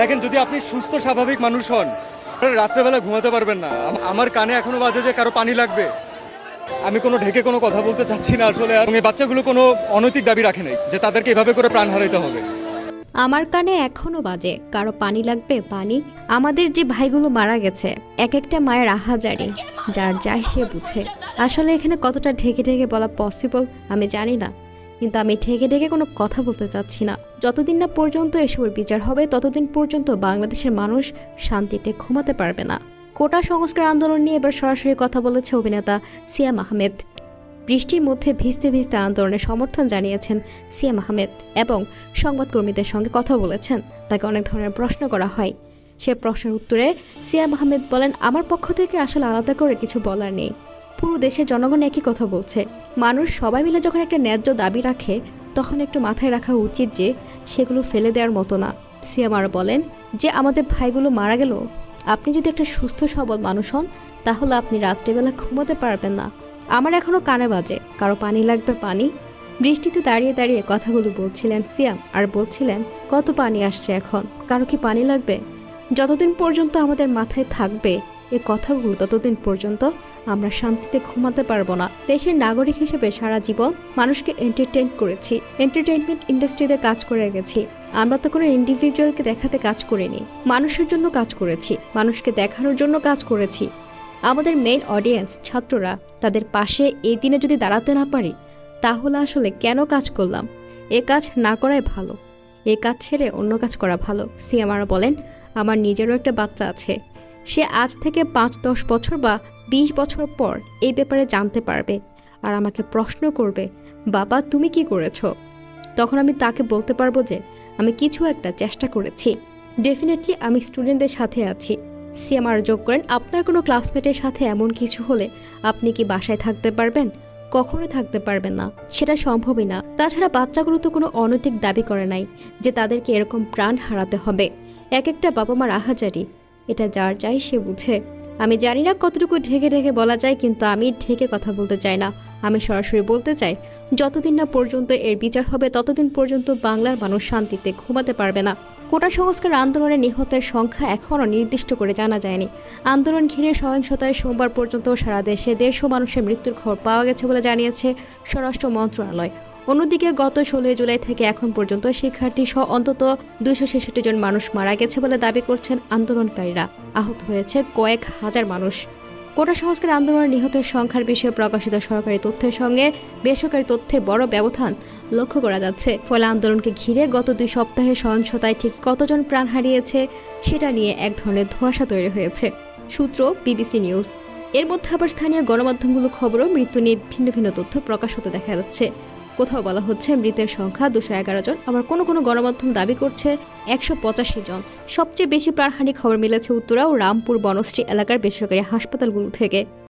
দেখেন, যদি আপনি সুস্থ, স্বাভাবিক মানুষ হন রাত্রেবেলা ঘুমাতে পারবেন না। আমার কানে এখনও বাজে যে কারও পানি লাগবে। আমি কোনো ঢেকে কোনো কথা বলতে চাচ্ছি না আসলে এবং এই বাচ্চাগুলো কোনো অনৈতিক দাবি রাখে নাই, যে তাদেরকে এভাবে করে প্রাণ হারাইতে হবে। আমার কানে এখনও বাজে, কারও পানি লাগবে, পানি? আমাদের যে ভাইগুলো মারা গেছে এক একটা মায়ের আহাজারি, যার যায় সে বুঝে। আসলে এখানে কতটা ঢেকে ঢেকে বলা পসিবল আমি জানি না। কিন্তু আমি ঢেকে ঢেকে কোনো কথা বলতে চাচ্ছি না। যতদিন না পর্যন্ত এসবের বিচার হবে, ততদিন পর্যন্ত বাংলাদেশের মানুষ শান্তিতে ঘুমাতে পারবে না। কোটা সংস্কার আন্দোলন নিয়ে এবার সরাসরি কথা বলেছে অভিনেতা সিয়াম আহমেদ। বৃষ্টির মধ্যে ভিজতে ভিজতে আন্দোলনের সমর্থন জানিয়েছেন সিয়াম আহমেদ এবং সংবাদকর্মীদের সঙ্গে কথা বলেছেন। তাকে অনেক ধরনের প্রশ্ন করা হয়। সে প্রশ্নের উত্তরে সিয়াম আহমেদ বলেন, আমার পক্ষ থেকে আসলে আলাদা করে কিছু বলার নেই। পুরো দেশের জনগণ একই কথা বলছে। মানুষ সবাই মিলে যখন একটা ন্যায্য দাবি রাখে, তখন একটু মাথায় রাখা উচিত যে সেগুলো ফেলে দেওয়ার মতো না। সিয়াম আরও বলেন, যে আমাদের ভাইগুলো মারা গেল, আপনি যদি একটা সুস্থ, সবল মানুষ হন, তাহলে আপনি রাত্রিবেলা ঘুমোতে পারবেন না। আমার এখনও কানে বাজে, কারও পানি লাগবে পানি? বৃষ্টিতে দাঁড়িয়ে দাঁড়িয়ে কথাগুলো বলছিলেন সিয়াম, আর বলছিলেন, কত পানি আসছে এখন? কারও কি পানি লাগবে? যতদিন পর্যন্ত আমাদের মাথায় থাকবে, এ কথাগুলো ততদিন পর্যন্ত আমরা শান্তিতে ঘুমাতে পারব না। দেশের নাগরিক হিসেবে সারা জীবন মানুষকে এন্টারটেইন করেছি। এন্টারটেইনমেন্ট ইন্ডাস্ট্রিতে কাজ করে গেছি। আমরা তো কোনো ইন্ডিভিজুয়ালকে দেখাতে কাজ করিনি। মানুষের জন্য কাজ করেছি। মানুষকে দেখানোর জন্য কাজ করেছি। আমাদের মেইন অডিয়েন্স ছাত্ররা, তাদের পাশে এই দিনে যদি দাঁড়াতে না পারি, তাহলে আসলে কেন কাজ করলাম? এ কাজ না করাই ভালো। এ কাজ ছেড়ে অন্য কাজ করা ভালো। সিএমআর বলেন, আমার নিজেরও একটা বাচ্চা আছে। সে আজ থেকে পাঁচ, দশ বছর বা বিশ বছর পর এই ব্যাপারে জানতে পারবে আর আমাকে প্রশ্ন করবে, বাবা, তুমি কি করেছ? তখন আমি তাকে বলতে পারব যে, আমি কিছু একটা চেষ্টা করেছি। ডেফিনেটলি আমি স্টুডেন্টদের সাথে আছি। সিএমআর যোগ করেন, আপনার কোনো ক্লাসমেটের সাথে এমন কিছু হলে আপনি কি বাসায় থাকতে পারবেন? কখনোই থাকতে পারবেন না। সেটা সম্ভবই না। তাছাড়া বাচ্চাগুলো তো কোনো অনৈতিক দাবি করে নাই যে তাদেরকে এরকম প্রাণ হারাতে হবে। এক একটা বাবা মার আহাজারি এটা যার যাই সে বুঝে। আমি জানি না কতটুকু ঢেকে ঢেকে বলা যায়, কিন্তু আমি ঢেকে কথা বলতে চাই না। আমি সরাসরি বলতে চাই, যতদিন না পর্যন্ত এর বিচার হবে, ততদিন পর্যন্ত বাংলার মানুষ শান্তিতে ঘুমাতে পারবে না। কোটা সংস্কার আন্দোলনে নিহতের সংখ্যা এখনও নির্দিষ্ট করে জানা যায়নি। আন্দোলন ঘিরে সহিংসতায় সোমবার পর্যন্ত সারা দেশে দেড়শো মানুষের মৃত্যুর খবর পাওয়া গেছে বলে জানিয়েছে স্বরাষ্ট্র মন্ত্রণালয়। অন্যদিকে গত ষোলোই জুলাই থেকে এখন পর্যন্ত শিক্ষার্থী সহ অন্তত দুশো ছেষট্টি জন মানুষ মারা গেছে বলে দাবি করছেন আন্দোলনকারীরা। আহত হয়েছে কয়েক হাজার মানুষ। কোটা সংস্কার আন্দোলনের নিহতের সংখ্যার বিষয়ে প্রকাশিত সরকারি তথ্যের সঙ্গে বেসরকারি তথ্যের বড় ব্যবধান লক্ষ্য করা যাচ্ছে। ফলে আন্দোলনকে ঘিরে গত দুই সপ্তাহে সহিংসতায় ঠিক কতজন প্রাণ হারিয়েছে সেটা নিয়ে এক ধরনের ধোঁয়াশা তৈরি হয়েছে। সূত্র বিবিসি নিউজ। এর মধ্যে আবার স্থানীয় গণমাধ্যমগুলো খবরও মৃত্যু নিয়ে ভিন্ন ভিন্ন তথ্য প্রকাশ হতে দেখা যাচ্ছে। কোথাও বলা হচ্ছে মৃতের সংখ্যা দুশো এগারো জন। আবার কোনো কোনো গণমাধ্যম দাবি করছে একশো পঁচাশি জন। সবচেয়ে বেশি প্রাণহানি খবর মিলেছে উত্তরা ও রামপুর বনশ্রী এলাকার বেসরকারি হাসপাতালগুলো থেকে।